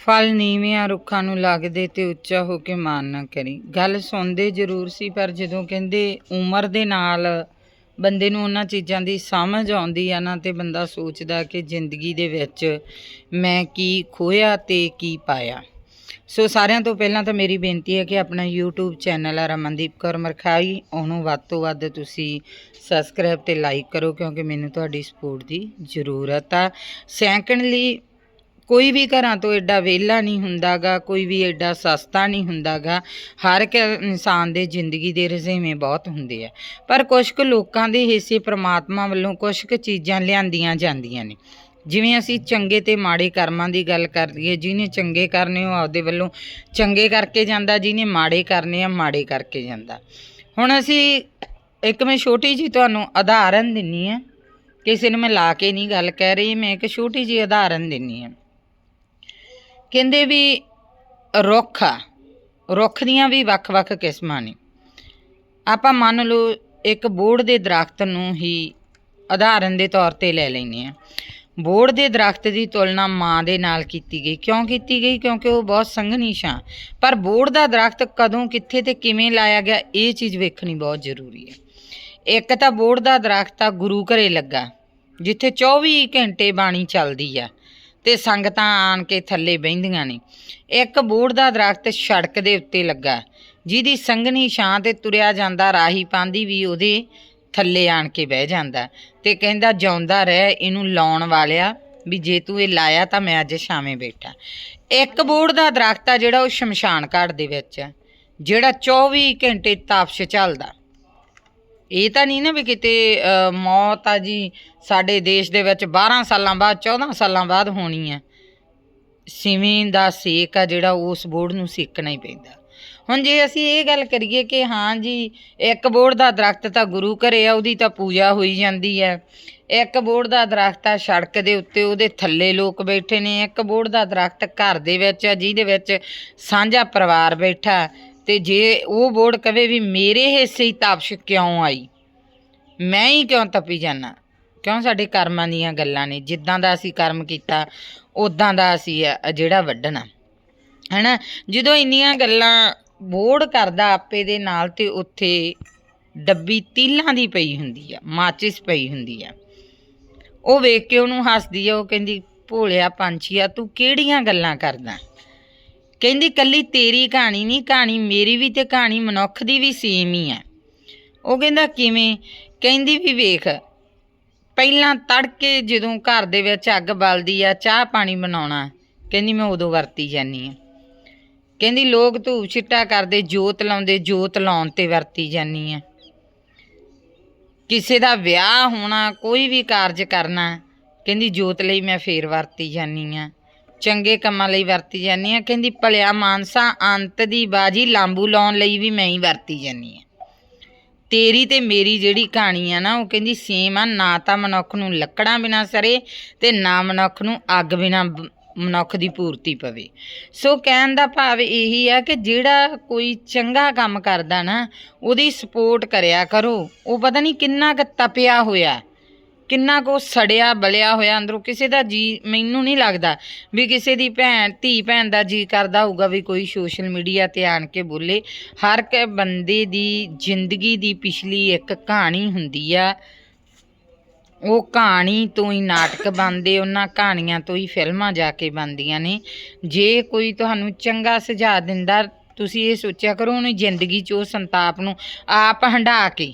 ਫਲ ਨੀਵਿਆਂ ਰੁੱਖਾਂ ਨੂੰ ਲੱਗਦੇ ਤੇ ਉੱਚਾ ਹੋ ਕੇ ਮਾਨ ਨਾ ਕਰੀ। ਗੱਲ ਸੁਣਦੇ ਜ਼ਰੂਰ ਸੀ, ਪਰ ਜਦੋਂ ਕਹਿੰਦੇ ਉਮਰ ਦੇ ਨਾਲ ਬੰਦੇ ਨੂੰ ਉਹਨਾਂ ਚੀਜ਼ਾਂ ਦੀ ਸਮਝ ਆਉਂਦੀ ਆ ਨਾ, ਤੇ ਬੰਦਾ ਸੋਚਦਾ ਕਿ ਜ਼ਿੰਦਗੀ ਦੇ ਵਿੱਚ ਮੈਂ ਕੀ ਖੋਇਆ ਤੇ ਕੀ ਪਾਇਆ। ਸੋ ਸਾਰਿਆਂ ਤੋਂ ਪਹਿਲਾਂ ਤਾਂ ਮੇਰੀ ਬੇਨਤੀ ਹੈ ਕਿ ਆਪਣਾ YouTube ਚੈਨਲ ਆ ਰਮਨਦੀਪ ਕੌਰ ਮਰਖਾਈ, ਉਹਨੂੰ ਵੱਧ ਤੋਂ ਵੱਧ ਤੁਸੀਂ ਸਬਸਕ੍ਰਾਈਬ ਤੇ ਲਾਈਕ ਕਰੋ, ਕਿਉਂਕਿ ਮੈਨੂੰ ਤੁਹਾਡੀ ਸਪੋਰਟ ਦੀ ਜ਼ਰੂਰਤ ਆ। ਸੈਕੰਡਲੀ ਕੋਈ ਵੀ ਘਰਾਂ ਤੋਂ ਐਡਾ ਵਿਹਲਾ ਨਹੀਂ ਹੁੰਦਾਗਾ, ਕੋਈ ਵੀ ਐਡਾ ਸਸਤਾ ਨਹੀਂ ਹੁੰਦਾਗਾ, ਹਰ ਇੱਕ ਇਨਸਾਨ ਦੇ ਜ਼ਿੰਦਗੀ ਦੇ ਰਜ਼ੇਵੇਂ ਬਹੁਤ ਹੁੰਦੇ ਆ। ਪਰ ਕੁਝ ਕੁ ਲੋਕਾਂ ਦੇ ਹਿੱਸੇ ਪ੍ਰਮਾਤਮਾ ਵੱਲੋਂ ਕੁਝ ਕੁ ਚੀਜ਼ਾਂ ਲਿਆਂਦੀਆਂ ਜਾਂਦੀਆਂ ਨੇ। ਜਿਵੇਂ ਅਸੀਂ ਚੰਗੇ ਤੇ ਮਾੜੇ ਕਰਮਾਂ ਦੀ ਗੱਲ ਕਰ ਲਈਏ, ਜਿਹਨੇ ਚੰਗੇ ਕਰਨੇ ਉਹ ਆਪਦੇ ਵੱਲੋਂ ਚੰਗੇ ਕਰਕੇ ਜਾਂਦਾ, ਜਿਹਨੇ ਮਾੜੇ ਕਰਨੇ ਆ, ਮਾੜੇ ਕਰਕੇ ਜਾਂਦਾ। ਹੁਣ ਅਸੀਂ ਇੱਕ ਮੈਂ ਛੋਟੀ ਜੀ ਤੁਹਾਨੂੰ ਉਦਾਹਰਨ ਦਿੰਨੀ ਆ। ਕਿਸੇ ਨੂੰ ਮੈਂ ਲਾ ਕੇ ਨਹੀਂ ਗੱਲ ਕਹਿ ਰਹੀ, ਮੈਂ ਇੱਕ ਛੋਟੀ ਜੀ ਉਦਾਹਰਨ ਦਿੰਨੀ ਆ। ਕਹਿੰਦੇ ਵੀ ਰੁੱਖ ਆ। ਰੁੱਖ ਦੀਆਂ ਵੀ ਵੱਖ-ਵੱਖ ਕਿਸਮਾਂ ਨੇ। ਆਪਾਂ ਮੰਨ ਲਓ ਇੱਕ ਬੋੜ ਦੇ ਦਰਖਤ ਨੂੰ ਹੀ ਉਦਾਹਰਨ ਦੇ ਤੌਰ ਤੇ ਲੈ ਲੈਨੇ ਆ ਬੋੜ ਦੇ ਦਰਖਤ ਦੀ ਤੁਲਨਾ ਮਾਂ ਦੇ ਨਾਲ ਕੀਤੀ ਗਈ। ਕਿਉਂ ਕੀਤੀ ਗਈ? ਕਿਉਂਕਿ ਉਹ ਬਹੁਤ ਸੰਘਣੀ ਛਾਂ ਪਰ ਬੋੜ ਦਾ ਦਰਖਤ ਕਦੋਂ, ਕਿੱਥੇ ਤੇ ਕਿਵੇਂ ਲਾਇਆ ਗਿਆ, ਇਹ ਚੀਜ਼ ਵੇਖਣੀ ਬਹੁਤ ਜ਼ਰੂਰੀ ਹੈ। ਇੱਕ ਤਾਂ ਬੋੜ ਦਾ ਦਰਖਤ ਆ, ਗੁਰੂ ਘਰੇ ਲੱਗਾ, ਜਿੱਥੇ 24 ਘੰਟੇ ਬਾਣੀ ਚੱਲਦੀ ਆ। ਤੇ ਸੰਗਤਾਂ ਆਣ ਕੇ ਥੱਲੇ ਬਹਿੰਦੀਆਂ ਨੇ। ਇੱਕ ਬੋੜ ਦਾ ਦਰਖਤ ਸੜਕ ਦੇ ਉੱਤੇ ਲੱਗਾ। ਜਿਹਦੀ ਸੰਘਣੀ ਛਾਂ ਤੇ ਤੁਰਿਆ ਜਾਂਦਾ ਰਾਹੀ ਪਾਂਦੀ ਵੀ ਉਹਦੇ ਥੱਲੇ ਆਣ ਕੇ ਬਹਿ ਜਾਂਦਾ। ਤੇ ਕਹਿੰਦਾ, ਜਿਉਂਦਾ ਰਹਿ, ਇਹਨੂੰ ਲਾਉਣ ਵਾਲਿਆ, ਵੀ ਜੇ ਤੂੰ ਇਹ ਲਾਇਆ ਤਾਂ ਮੈਂ ਅੱਜ ਸ਼ਾਮੇ ਬੈਠਾ। ਇੱਕ ਬੋੜ ਦਾ ਦਰਖਤ ਆ ਜਿਹੜਾ ਉਹ ਸ਼ਮਸ਼ਾਨ ਘਾਟ ਦੇ ਵਿੱਚ ਜਿਹੜਾ 24 ਘੰਟੇ ਤਾਪਸ਼ ਚੱਲਦਾ। ਇਹ ਤਾਂ ਨਹੀਂ ਨਾ ਵੀ ਕਿਤੇ ਮੌਤ ਆ ਜੀ, ਸਾਡੇ ਦੇਸ਼ ਦੇ ਵਿੱਚ 12 ਸਾਲਾਂ ਬਾਅਦ 14 ਸਾਲਾਂ ਬਾਅਦ ਹੋਣੀ ਆ। ਸਿਵੇਂ ਦਾ ਸੇਕ ਆ ਜਿਹੜਾ ਉਸ ਬੋਰਡ ਨੂੰ ਸੇਕਣਾ ਹੀ ਪੈਂਦਾ। ਹੁਣ ਜੇ ਅਸੀਂ ਇਹ ਗੱਲ ਕਰੀਏ ਕਿ ਹਾਂ ਜੀ, ਇੱਕ ਬੋਰਡ ਦਾ ਦਰਖਤ ਤਾਂ ਗੁਰੂ ਘਰੇ ਆ, ਉਹਦੀ ਤਾਂ ਪੂਜਾ ਹੋਈ ਜਾਂਦੀ ਹੈ ਇੱਕ ਬੋਰਡ ਦਾ ਦਰਖਤ ਆ ਸੜਕ ਦੇ ਉੱਤੇ, ਉਹਦੇ ਥੱਲੇ ਲੋਕ ਬੈਠੇ ਨੇ। ਇੱਕ ਬੋਰਡ ਦਾ ਦਰਖਤ ਘਰ ਦੇ ਵਿੱਚ ਆ, ਜਿਹਦੇ ਵਿੱਚ ਸਾਂਝਾ ਪਰਿਵਾਰ ਬੈਠਾ। ਤੇ ਜੇ ਉਹ ਬੋਰਡ ਕਵੇ ਵੀ ਮੇਰੇ ਹਿੱਸੇ ਹੀ ਤਾਪਸ਼ ਕਿਉਂ ਆਈ? ਮੈਂ ਹੀ ਕਿਉਂ ਤਪੀ ਜਾਣਾ ਕਿਉਂ ਸਾਡੇ ਕਰਮਾਂ ਦੀਆਂ ਗੱਲਾਂ ਨੇ? ਜਿੱਦਾਂ ਦਾ ਅਸੀਂ ਕਰਮ ਕੀਤਾ ਉਦਾਂ ਦਾ ਅਸੀਂ ਜਿਹੜਾ ਵੱਢਣਾ। ਹੈਨਾ? ਜਦੋਂ ਇੰਨੀਆਂ ਗੱਲਾਂ ਬੋੜ ਕਰਦਾ ਆਪੇ ਦੇ ਨਾਲ ਤੇ ਉੱਥੇ ਡੱਬੀ ਤੀਲਾਂ ਦੀ ਪਈ ਹੁੰਦੀ ਆ, ਮਾਚਿਸ ਪਈ ਹੁੰਦੀ ਆ। ਉਹ ਵੇਖ ਕੇ ਉਹਨੂੰ ਹੱਸਦੀ ਆ, ਉਹ ਕਹਿੰਦੀ, ਭੋਲਿਆ ਪੰਛੀਆ, ਤੂੰ ਕਿਹੜੀਆਂ ਗੱਲਾਂ ਕਰਦਾ? ਕਹਿੰਦੀ, ਕੱਲੀ ਤੇਰੀ ਕਹਾਣੀ ਨਹੀਂ, ਕਹਾਣੀ ਮੇਰੀ ਵੀ ਤੇ ਕਹਾਣੀ ਮਨੁੱਖ ਦੀ ਵੀ ਸੇਮ ਹੀ ਹੈ ਉਹ ਕਹਿੰਦਾ, ਕਿਵੇਂ? ਕਹਿੰਦੀ ਵੀ ਵੇਖ, ਪਹਿਲਾਂ ਤੜਕੇ ਜਦੋਂ ਘਰ ਦੇ ਵਿੱਚ ਅੱਗ ਬਲਦੀ ਆ, ਚਾਹ ਪਾਣੀ ਬਣਾਉਣਾ, ਕਹਿੰਦੀ ਮੈਂ ਉਦੋਂ ਵਰਤੀ ਜਾਨੀ ਆ। ਕਹਿੰਦੀ, ਲੋਕ ਧੂਪ ਛਿੱਟਾ ਕਰਦੇ, ਜੋਤ ਲਾਉਂਦੇ, ਜੋਤ ਲਾਉਣ ਤੇ ਵਰਤੀ ਜਾਨੀ ਆ। ਕਿਸੇ ਦਾ ਵਿਆਹ ਹੋਣਾ, ਕੋਈ ਵੀ ਕਾਰਜ ਕਰਨਾ, ਕਹਿੰਦੀ ਜੋਤ ਲਈ ਮੈਂ ਫੇਰ ਵਰਤੀ ਜਾਨੀ ਆ। ਚੰਗੇ ਕੰਮਾਂ ਲਈ ਵਰਤੀ ਜਾਂਦੀ ਆ ਕਹਿੰਦੀ, ਭਲਿਆ ਮਾਨਸਾ ਅੰਤ ਦੀ ਬਾਜੀ ਲਾਂਬੂ ਲਾਉਣ ਲਈ ਵੀ ਮੈਂ ਹੀ ਵਰਤੀ ਜਾਂਦੀ ਆ ਤੇਰੀ ਤੇ ਮੇਰੀ ਜਿਹੜੀ ਕਹਾਣੀ ਆ ਨਾ, ਉਹ ਕਹਿੰਦੀ ਸੇਮ ਆ, ਨਾ ਤਾਂ ਮਨੁੱਖ ਨੂੰ ਲੱਕੜਾਂ ਬਿਨਾ ਸਰੇ ਤੇ ਨਾ ਮਨੁੱਖ ਨੂੰ ਅੱਗ ਬਿਨਾ ਮਨੁੱਖ ਦੀ ਪੂਰਤੀ ਪਵੇ। ਸੋ ਕਹਿਣ ਦਾ ਭਾਵ ਇਹੀ ਆ ਕਿ ਜਿਹੜਾ ਕੋਈ ਚੰਗਾ ਕੰਮ ਕਰਦਾ ਨਾ, ਉਹਦੀ ਸਪੋਰਟ ਕਰਿਆ ਕਰੋ। ਉਹ ਪਤਾ ਨਹੀਂ ਕਿੰਨਾ ਕੁ ਤਪਿਆ ਹੋਇਆ। ਕਿੰਨਾ ਕੋ ਸੜਿਆ, ਬਲਿਆ ਹੋਇਆ ਅੰਦਰੋਂ ਕਿਸੇ ਦਾ ਜੀ ਮੈਨੂੰ ਨਹੀਂ ਲੱਗਦਾ ਵੀ ਕਿਸੇ ਦੀ ਭੈਣ, ਧੀ ਭੈਣ ਦਾ ਜੀ ਕਰਦਾ ਹੋਊਗਾ ਵੀ ਕੋਈ ਸੋਸ਼ਲ ਮੀਡੀਆ ਤੇ ਆਣ ਕੇ ਬੋਲੇ। ਹਰ ਇੱਕ ਬੰਦੇ ਦੀ ਜ਼ਿੰਦਗੀ ਦੀ ਪਿਛਲੀ ਇੱਕ ਕਹਾਣੀ ਹੁੰਦੀ ਆ। ਉਹ ਕਹਾਣੀ ਤੋਂ ਹੀ ਨਾਟਕ ਬਣਦੇ, ਉਹਨਾਂ ਕਹਾਣੀਆਂ ਤੋਂ ਹੀ ਫਿਲਮਾਂ ਜਾ ਕੇ ਬਣਦੀਆਂ ਨੇ। ਜੇ ਕੋਈ ਤੁਹਾਨੂੰ ਚੰਗਾ ਸੁਝਾਅ ਦਿੰਦਾ, ਤੁਸੀਂ ਇਹ ਸੋਚਿਆ ਕਰੋ ਉਹਨੇ ਜ਼ਿੰਦਗੀ 'ਚ ਉਹ ਸੰਤਾਪ ਨੂੰ ਆਪ ਹੰਢਾ ਕੇ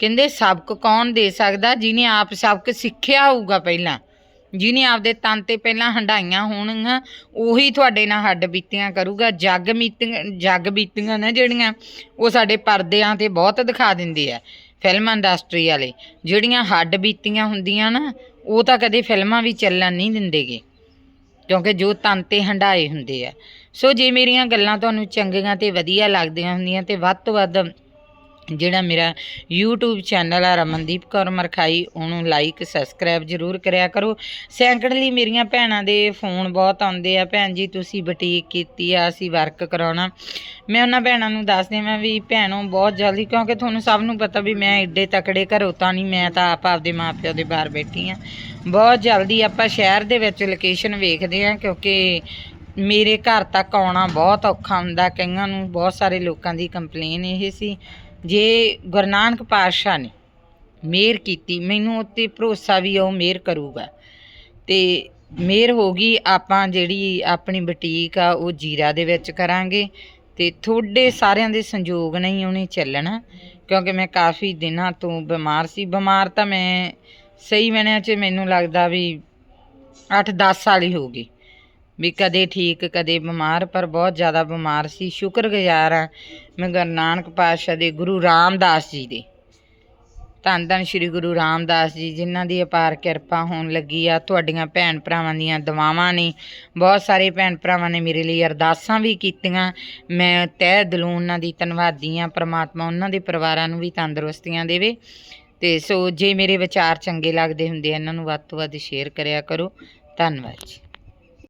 ਕਹਿੰਦੇ ਸਬਕ ਕੌਣ ਦੇ ਸਕਦਾ? ਜਿਹਨੇ ਆਪ ਸਬਕ ਸਿੱਖਿਆ ਹੋਊਗਾ ਪਹਿਲਾਂ। ਜਿਹਨੇ ਆਪਦੇ ਤਨ ਤੇ ਪਹਿਲਾਂ ਹੰਡਾਈਆਂ ਹੋਣਗੀਆਂ, ਉਹੀ ਤੁਹਾਡੇ ਨਾਲ ਹੱਡ ਬੀਤੀਆਂ ਕਰੂਗਾ। ਜੱਗ ਮੀਤੀਆਂ, ਜੱਗ ਬੀਤੀਆਂ ਨਾ ਜਿਹੜੀਆਂ, ਉਹ ਸਾਡੇ ਪਰਦਿਆਂ ਤੇ ਬਹੁਤ ਦਿਖਾ ਦਿੰਦੇ ਆ, ਫਿਲਮ ਇੰਡਸਟਰੀ ਵਾਲੇ। ਜਿਹੜੀਆਂ ਹੱਡ ਬੀਤੀਆਂ ਹੁੰਦੀਆਂ ਨਾ, ਉਹ ਤਾਂ ਕਦੇ ਫਿਲਮਾਂ ਵੀ ਚੱਲਣ ਨਹੀਂ ਦਿੰਦੇਗੇ, ਕਿਉਂਕਿ ਜੋ ਤਨ ਤੇ ਹੰਡਾਏ ਹੁੰਦੇ ਆ। ਸੋ ਜੇ ਮੇਰੀਆਂ ਗੱਲਾਂ ਤੁਹਾਨੂੰ ਚੰਗੀਆਂ ਤੇ ਵਧੀਆ ਲੱਗਦੀਆਂ ਹੁੰਦੀਆਂ ਤੇ ਵੱਧ ਤੋਂ ਵੱਧ ਜਿਹੜਾ ਮੇਰਾ YouTube ਚੈਨਲ ਆ ਰਮਨਦੀਪ ਕੌਰ ਮਰਖਾਈ, ਉਹਨੂੰ ਲਾਈਕ ਸਬਸਕ੍ਰਾਈਬ ਜ਼ਰੂਰ ਕਰਿਆ ਕਰੋ। ਸੈਕੰਡਲੀ ਮੇਰੀਆਂ ਭੈਣਾਂ ਦੇ ਫੋਨ ਬਹੁਤ ਆਉਂਦੇ ਆ। ਭੈਣ ਜੀ, ਤੁਸੀਂ ਬੁਟੀਕ ਕੀਤੀ ਆ, ਅਸੀਂ ਵਰਕ ਕਰਾਉਣਾ। ਮੈਂ ਉਹਨਾਂ ਭੈਣਾਂ ਨੂੰ ਦੱਸ ਦੇਵਾਂ ਵੀ ਭੈਣੋ, ਬਹੁਤ ਜਲਦੀ, ਕਿਉਂਕਿ ਤੁਹਾਨੂੰ ਸਭ ਨੂੰ ਪਤਾ ਵੀ ਮੈਂ ਏਡੇ ਤਕੜੇ ਘਰੋਂ ਤਾਂ ਨਹੀਂ, ਮੈਂ ਤਾਂ ਆਪ ਆਪਦੇ ਮਾਪਿਓ ਦੇ ਬਾਹਰ ਬੈਠੀ ਆ। ਬਹੁਤ ਜਲਦੀ ਆਪਾਂ ਸ਼ਹਿਰ ਦੇ ਵਿੱਚ ਲੋਕੇਸ਼ਨ ਵੇਖਦੇ ਆ, ਕਿਉਂਕਿ ਮੇਰੇ ਘਰ ਤੱਕ ਆਉਣਾ ਬਹੁਤ ਔਖਾ ਹੁੰਦਾ। ਕਈਆਂ ਨੂੰ ਬਹੁਤ ਸਾਰੇ ਲੋਕਾਂ ਦੀ ਕੰਪਲੇਨ ਇਹ ਸੀ। ਜੇ ਗੁਰੂ ਨਾਨਕ ਪਾਤਸ਼ਾਹ ਨੇ ਮਿਹਰ ਕੀਤੀ, ਮੈਨੂੰ ਉੱਤੇ ਭਰੋਸਾ ਵੀ ਉਹ ਮਿਹਰ ਕਰੂਗਾ। ਤੇ ਮਿਹਰ ਹੋ ਗਈ, ਆਪਾਂ ਜਿਹੜੀ ਆਪਣੀ ਬੁਟੀਕ ਆ, ਉਹ ਜੀਰਾ ਦੇ ਵਿੱਚ ਕਰਾਂਗੇ। ਤੇ ਤੁਹਾਡੇ ਸਾਰਿਆਂ ਦੇ ਸੰਯੋਗ ਨਹੀਂ ਉਹਨੇ ਚੱਲਣਾ, ਕਿਉਂਕਿ ਮੈਂ ਕਾਫੀ ਦਿਨਾਂ ਤੋਂ ਬਿਮਾਰ ਸੀ। ਬਿਮਾਰ ਤਾਂ ਮੈਂ, ਸਹੀ ਮਹੀਨਿਆਂ 'ਚ ਮੈਨੂੰ ਲੱਗਦਾ ਵੀ 8-10 ਸਾਲ ਹੀ ਹੋ ਗਏ। ਵੀ ਕਦੇ ਠੀਕ, ਕਦੇ ਬਿਮਾਰ, ਪਰ ਬਹੁਤ ਜ਼ਿਆਦਾ ਬਿਮਾਰ ਸੀ। ਸ਼ੁਕਰਗੁਜ਼ਾਰ ਆ ਮੈਂ ਗੁਰੂ ਨਾਨਕ ਪਾਤਸ਼ਾਹ ਦੇ, ਗੁਰੂ ਰਾਮਦਾਸ ਜੀ ਦੇ। ਧੰਨ ਧੰਨ ਸ਼੍ਰੀ ਗੁਰੂ ਰਾਮਦਾਸ ਜੀ, ਜਿਨ੍ਹਾਂ ਦੀ ਅਪਾਰ ਕਿਰਪਾ ਹੋਣ ਲੱਗੀ ਆ। ਤੁਹਾਡੀਆਂ ਭੈਣ ਭਰਾਵਾਂ ਦੀਆਂ ਦੁਆਵਾਂ ਨੇ, ਬਹੁਤ ਸਾਰੇ ਭੈਣ ਭਰਾਵਾਂ ਨੇ ਮੇਰੇ ਲਈ ਅਰਦਾਸਾਂ ਵੀ ਕੀਤੀਆਂ। ਮੈਂ ਤਹਿ ਦਿਲੋਂ ਉਹਨਾਂ ਦੀ ਧੰਨਵਾਦੀ ਆ ਪ੍ਰਮਾਤਮਾ ਉਹਨਾਂ ਦੇ ਪਰਿਵਾਰਾਂ ਨੂੰ ਵੀ ਤੰਦਰੁਸਤੀਆਂ ਦੇਵੇ। ਤੇ ਸੋ ਜੇ ਮੇਰੇ ਵਿਚਾਰ ਚੰਗੇ ਲੱਗਦੇ ਹੁੰਦੇ ਆ, ਇਹਨਾਂ ਨੂੰ ਵੱਧ ਤੋਂ ਵੱਧ ਸ਼ੇਅਰ ਕਰਿਆ ਕਰੋ। ਧੰਨਵਾਦ ਜੀ।